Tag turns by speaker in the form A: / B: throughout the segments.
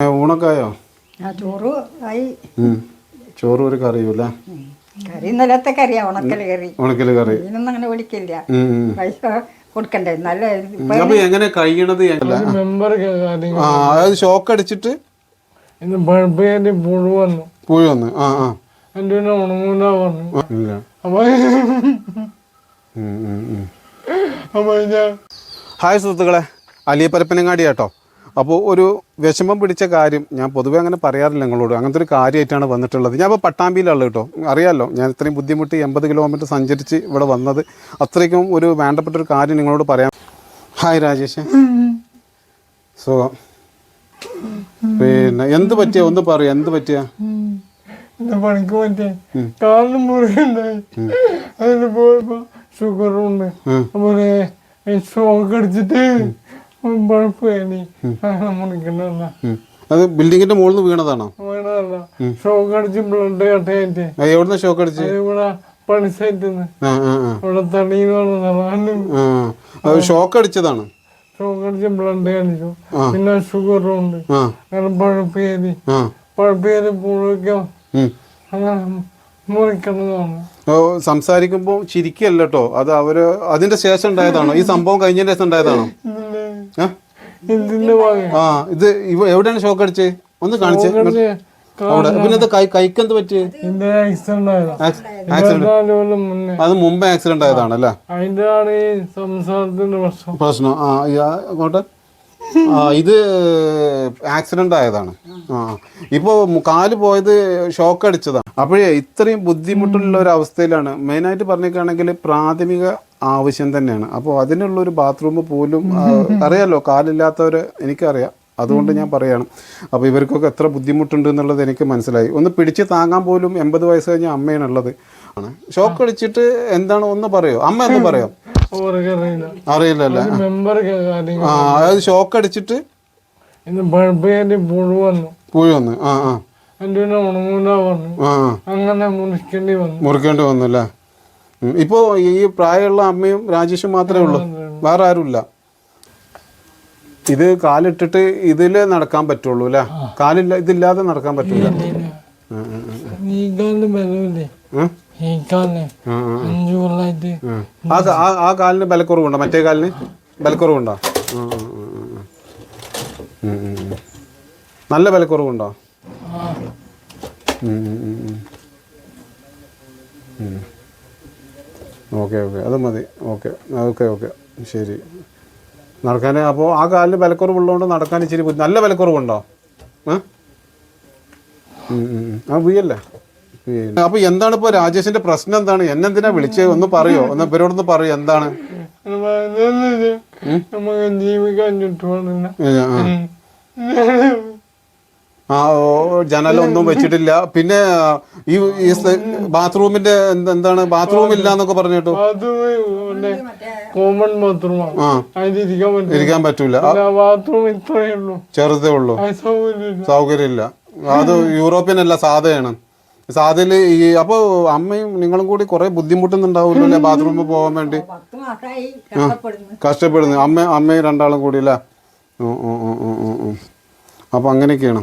A: ഏ, ഊണൊക്കെ ആയോ
B: ആ ചോറ് ആയി.
A: ചോറ് ഒരു
B: കറിയൂല. കറി ഇന്നലത്തെ കറിയാ ഉണക്കൽ കറി.
A: ഉണക്കൽ കറി.
B: ഇതിനൊന്നും അങ്ങനെ വിളിക്കില്ല. പൈസ കൊടുക്കണ്ടേ? നല്ല.
A: അപ്പൊ എങ്ങനെ കഴിയണത് അതായത് ഷോക്ക് അടിച്ചിട്ട്?
C: പുഴു വന്നു.
A: പുഴു വന്നു. ആ ആ.
C: എന്റെ ഉണങ്ങൂല പറഞ്ഞു. അപ്പൊ. അപ്പൊ
A: ഹായ് സുഹൃത്തുക്കളെ. അലിയപ്പരപ്പനങ്ങാടി കേട്ടോ അപ്പോൾ ഒരു വിഷമം പിടിച്ച കാര്യം ഞാൻ പൊതുവേ അങ്ങനെ പറയാറില്ല നിങ്ങളോട്. അങ്ങനത്തെ ഒരു കാര്യമായിട്ടാണ് വന്നിട്ടുള്ളത്. ഞാൻ ഇപ്പോൾ പട്ടാമ്പിയിലുള്ള കേട്ടോ. അറിയാമല്ലോ ഞാൻ ഇത്രയും ബുദ്ധിമുട്ടി എൺപത് കിലോമീറ്റർ സഞ്ചരിച്ച് ഇവിടെ വന്നത്. അത്രയ്ക്കും ഒരു വേണ്ടപ്പെട്ട ഒരു കാര്യം നിങ്ങളോട് പറയാം. ഹായ് രാജേഷ്. സോ പിന്നെ എന്ത് പറ്റിയ? ഒന്ന് പറയൂ എന്ത് പറ്റിയ?
C: പണിക്ക് പറ്റിയ? കാലിന് മുറിയുണ്ടായി അതിന് പോയപ്പോ ഷുഗറുണ്ട് അപ്പൊ ഷോക്ക് അടിച്ചിട്ട്
A: അത് ബിൽഡിങ്ങിന്റെ മുകളിൽ നിന്ന് വീണതാണോ
C: ഷോക്ക് അടിച്ച് ബ്ലഡ് കട്ടയായിട്ട്
A: ആ, എവിടുന്ന ഷോക്ക് അടിച്ച്?
C: ഇവിടെ പണി ഇവിടെ
A: ആ ഷോക്ക് അടിച്ചതാണ്?
C: ഷോക്ക് അടിച്ച് ബ്ലഡ് കാണിച്ചു. പിന്നെ ഷുഗറും ഉണ്ട്. അങ്ങനെ പഴുപ്പ് കയറി.
A: ആ.
C: പഴുപ്പ് കയറി പുഴുക്കം. അങ്ങനെ
A: സംസാരിക്കുമ്പോൾ ചിരിക്കല്ല കേട്ടോ അത് അവർ അതിന്റെ ശേഷം ഉണ്ടായതാണോ? ഈ സംഭവം കഴിഞ്ഞതിന്റെ ശേഷം ഉണ്ടായതാണോ? ആ? ഇത് ഇവ എവിടെയാണ് ഷോക്ക് അടിച്ച്? ഒന്ന് കാണിച്ചേ. അവിടെ. പിന്നെ കൈ പറ്റി? അത് മുമ്പേ ആക്സിഡന്റ്
C: ആയതാണ് അല്ലേ? പ്രശ്നം.
A: ആട്ടെ ആ, ഇത് ആക്സിഡന്റ് ആയതാണ്. ആ. ഇപ്പോ കാൽ പോയത് ഷോക്ക് അടിച്ചതാണ്. അപ്പോഴേ ഇത്രയും ബുദ്ധിമുട്ടുള്ള ഒരു അവസ്ഥയിലാണ്. മെയിനായിട്ട് പറഞ്ഞേക്കാണെങ്കിൽ പ്രാഥമിക ആവശ്യം തന്നെയാണ്. അപ്പോൾ അതിനുള്ള ഒരു ബാത്റൂം പോലും അറിയാമല്ലോ അറിയാലോ കാലില്ലാത്തവർ എനിക്കറിയാം. അതുകൊണ്ട് ഞാൻ പറയാണ്. അപ്പോൾ ഇവർക്കൊക്കെ എത്ര ബുദ്ധിമുട്ടുണ്ട് എന്നുള്ളത് എനിക്ക് മനസ്സിലായി. ഒന്ന് പിടിച്ച് താങ്ങാൻ പോലും എൺപത് വയസ്സ് കഴിഞ്ഞ അമ്മയാണുള്ളത്. ആണ്. ഷോക്ക് അടിച്ചിട്ട് എന്താണ് ഒന്ന് പറയോ? അമ്മ എന്ന് പറയാം?
C: അറിയില്ല
A: അറിയില്ലല്ലേ? ആ അതായത് ഷോക്ക് അടിച്ചിട്ട്?
C: പുഴു വന്നു.
A: ആ ആ.
C: അങ്ങനെ മുറിക്കേണ്ടി വന്നു.
A: മുറിക്കേണ്ടി വന്നു അല്ലേ ഇപ്പോ ഈ പ്രായമുള്ള അമ്മയും രാജേഷും മാത്രമേ ഉള്ളൂ. വേറെ. ആരുമില്ല. ഇത് കാലിട്ടിട്ട് ഇതിൽ നടക്കാൻ പറ്റുള്ളൂ അല്ലേ? കാലില്ല ഇതില്ലാതെ നടക്കാൻ പറ്റില്ല ആ കാലിന് ബലക്കുറവുണ്ടോ? മറ്റേ കാലിന് ബലക്കുറവുണ്ടോ. നല്ല ബലക്കുറവുണ്ടോ?
C: ആ,
A: ഉം, ഉം, ഉം, ഉം. ഉം. Okay okay. അത് മതി. ഓക്കെ. Okay okay. ശരി. നടക്കാൻ അപ്പോൾ ആ കാലിന് വിലക്കുറവുള്ളതുകൊണ്ട് നടക്കാൻ ഇച്ചിരി നല്ല വിലക്കുറവുണ്ടോ? ഉം. ആ വീയല്ലേ അപ്പൊ അപ്പോൾ എന്താണ് ഇപ്പോൾ രാജേഷിന്റെ പ്രശ്നം എന്താണ്? എന്നെന്തിനാ വിളിച്ചത് ഒന്ന് പറയോ? ഒന്ന് ഇവരോടൊന്ന് പറയോ? എന്താണ്.
C: നമുക്ക് ജീവിക്കാൻ ചുറ്റുപാടില്ല
A: ആ. ജനലൊന്നും വെച്ചിട്ടില്ല. പിന്നെ ഈ ബാത്റൂമിന്റെ എന്താണ്? ബാത്റൂം ഇല്ല എന്നൊക്കെ
C: പറഞ്ഞിട്ടു കോമൺ ബാത്റൂമാണ്
A: ഇരിക്കാൻ പറ്റൂല.
C: ബാത്റൂം ഇത്രയേ ഉള്ളൂ.
A: ചെറുതേ ഉള്ളൂ.
C: സൗകര്യമില്ല.
A: അത് യൂറോപ്യൻ അല്ല സാധയാണ്. സാധയിൽ ഈ അപ്പൊ അമ്മയും നിങ്ങളും കൂടി കുറെ ബുദ്ധിമുട്ടുന്നുണ്ടാവുമല്ലോ അല്ലെ ബാത്റൂമിൽ പോകാൻ വേണ്ടി?
B: കഷ്ടപ്പെടുന്നു.
A: അമ്മ അമ്മയും രണ്ടാളും കൂടി അല്ലേ. അപ്പൊ അങ്ങനെയൊക്കെയാണ്.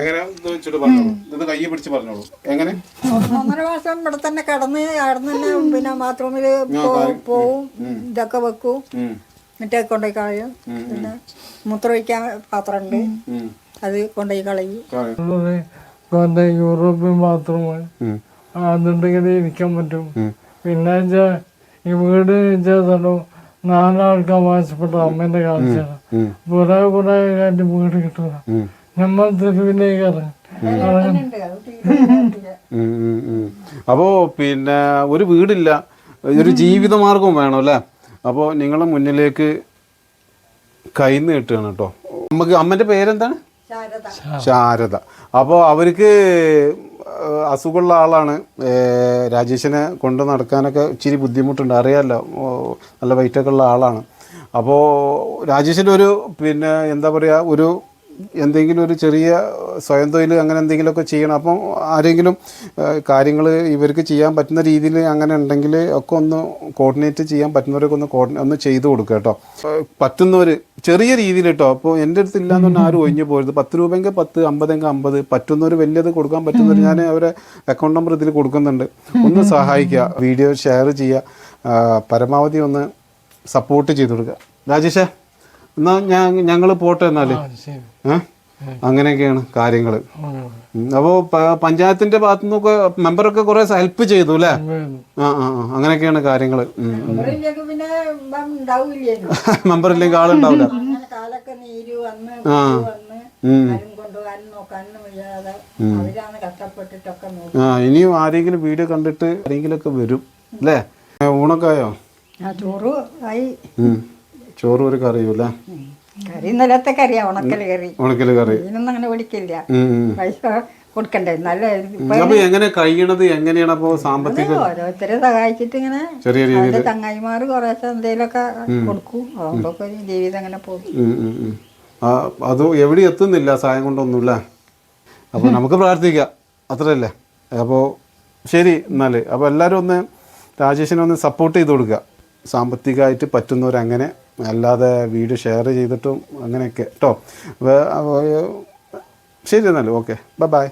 A: എങ്ങനെ? ഇത് വെച്ചിട്ട് പറഞ്ഞോളൂ. ഇത് കയ്യെ പിടിച്ച് പറഞ്ഞോളൂ. എങ്ങനെ?
B: ഒന്നൊന്നര മാസം ഇവിടെ തന്നെ കിടന്ന് അവിടെ തന്നെ പിന്നെ ബാത്റൂമിൽ പോവും. ഇതൊക്കെ വെക്കും.
A: മറ്റേ
B: എന്നിട്ട് കൊണ്ടുപോയി കളയും. പിന്നെ മൂത്രമൊഴിക്കാൻ പാത്രമുണ്ട്.
A: ഉണ്ട്
B: അത് കൊണ്ടുപോയി കളയും.
C: യൂറോപ്യൻ
A: ബാത്റൂം
C: അതുണ്ടെങ്കിൽ ഇരിക്കാൻ പറ്റും. പിന്നെ ഈ വീട് വെച്ചാൽ നാലാൾക്ക് അവകാശപ്പെട്ട അമ്മേന്റെ കാഴ്ചയാണ്
A: ഉം,
C: കുറെ കുറെ ആയിട്ട് വീട് കിട്ടുക നമ്മൾ തെരുവിലേക്ക് ഇറങ്ങും.
A: അപ്പോ പിന്നെ ഒരു വീടില്ല. ഒരു ജീവിതമാർഗവും വേണം അല്ലേ? അപ്പോൾ നിങ്ങളെ മുന്നിലേക്ക് കൈന്ന് കിട്ടുകയാണ് കേട്ടോ. നമുക്ക് അമ്മന്റെ പേരെന്താണ്?
B: ശാരദ.
A: അപ്പോ അപ്പോൾ അവർക്ക് അസുഖമുള്ള ആളാണ്. രാജേഷിനെ കൊണ്ട് നടക്കാനൊക്കെ ഇച്ചിരി ബുദ്ധിമുട്ടുണ്ട്. അറിയാമല്ലോ നല്ല വെയിറ്റൊക്കെ ഉള്ള ആളാണ്. അപ്പോൾ രാജേഷിന്റെ ഒരു പിന്നെ എന്താ പറയുക ഒരു എന്തെങ്കിലും ഒരു ചെറിയ സ്വയം തൊഴിൽ അങ്ങനെ എന്തെങ്കിലുമൊക്കെ ചെയ്യണം. അപ്പം ആരെങ്കിലും കാര്യങ്ങൾ ഇവർക്ക് ചെയ്യാൻ പറ്റുന്ന രീതിയിൽ അങ്ങനെ ഉണ്ടെങ്കിൽ ഒക്കെ ഒന്ന് കോർഡിനേറ്റ് ചെയ്യാൻ പറ്റുന്നവരൊക്കെ ഒന്ന് കോർഡിനേ ഒന്ന് ചെയ്തു കൊടുക്കുക കേട്ടോ. പറ്റുന്നവർ ചെറിയ രീതിയിൽ കേട്ടോ. അപ്പോൾ എന്റെ അടുത്ത് ഇല്ലാന്ന് പറഞ്ഞാൽ ആരും ഒഴിഞ്ഞു പോരുത്. പത്ത് രൂപയെങ്കിൽ പത്ത് അമ്പതെങ്കിൽ അമ്പത്. പറ്റുന്നവർ വലിയത് കൊടുക്കാൻ പറ്റുന്നവർ ഞാൻ അവരെ അക്കൗണ്ട് നമ്പർ ഇതിൽ കൊടുക്കുന്നുണ്ട്. ഒന്ന് സഹായിക്കുക വീഡിയോ ഷെയർ ചെയ്യുക പരമാവധി ഒന്ന് സപ്പോർട്ട് ചെയ്ത് കൊടുക്കുക. രാജേഷേ എന്നാൽ ഞാൻ ഞങ്ങൾ പോട്ടെ എന്നാൽ?
C: ആ ശരി.
A: അങ്ങനെയൊക്കെയാണ് കാര്യങ്ങൾ
C: അപ്പോ
A: അപ്പോൾ പഞ്ചായത്തിന്റെ ഭാഗത്തു നിന്നൊക്കെ മെമ്പറൊക്കെ കുറെ ഹെൽപ്പ് ചെയ്തു അല്ലേ. ആ ആ ആ, അങ്ങനെയൊക്കെയാണ് കാര്യങ്ങൾ
B: മെമ്പറില്ലെങ്കിൽ
A: മെമ്പർ ഇല്ലെങ്കിൽ ആളുണ്ടാവില്ല
B: നോക്കി
A: ആ. ഇനിയും ആരെങ്കിലും വീഡിയോ കണ്ടിട്ട് ആരെങ്കിലും ഒക്കെ വരും അല്ലേ? ഊണക്കായോ ഊണൊക്കെ ആയോ?
B: ചോറ്
A: ഒരു
B: കറിയൂല്ലേ. കറി ഇന്നലത്തെ കറിയാ ഉണക്കൽ കറി.
A: ഉണക്കൽ കറി.
B: ഇതിനൊന്നും അങ്ങനെ പിടിക്കില്ല. പൈസ കൊടുക്കണ്ടേ? നല്ല
A: അപ്പൊ എങ്ങനെ കഴിയണത്? എങ്ങനെയാണ് അപ്പോ സാമ്പത്തിക
B: ഓരോരുത്തരെ സഹായിച്ചിട്ട് ഇങ്ങനെ
A: ചെറിയ രീതിയിൽ
B: ചങ്ങായിമാർ കുറേശ്ശെ എന്തെങ്കിലുമൊക്കെ കൊടുക്കും. അതുകൊണ്ടൊക്കെ ജീവിതം അങ്ങനെ പോകും.
A: അത് എവിടെ എത്തുന്നില്ല? സഹായം കൊണ്ടൊന്നുമില്ല. അപ്പോൾ നമുക്ക് പ്രാർത്ഥിക്കാം. അത്രയല്ലേ? അപ്പോൾ ശരി എന്നാൽ അപ്പോൾ എല്ലാവരും ഒന്ന് രാജേഷിനെ ഒന്ന് സപ്പോർട്ട് ചെയ്ത് കൊടുക്കുക. സാമ്പത്തികമായിട്ട് പറ്റുന്നവരങ്ങനെ അല്ലാതെ വീഡിയോ ഷെയർ ചെയ്തിട്ടും അങ്ങനെയൊക്കെ. കേട്ടോ ശരി എന്നാൽ ഓക്കെ ബൈ ബൈ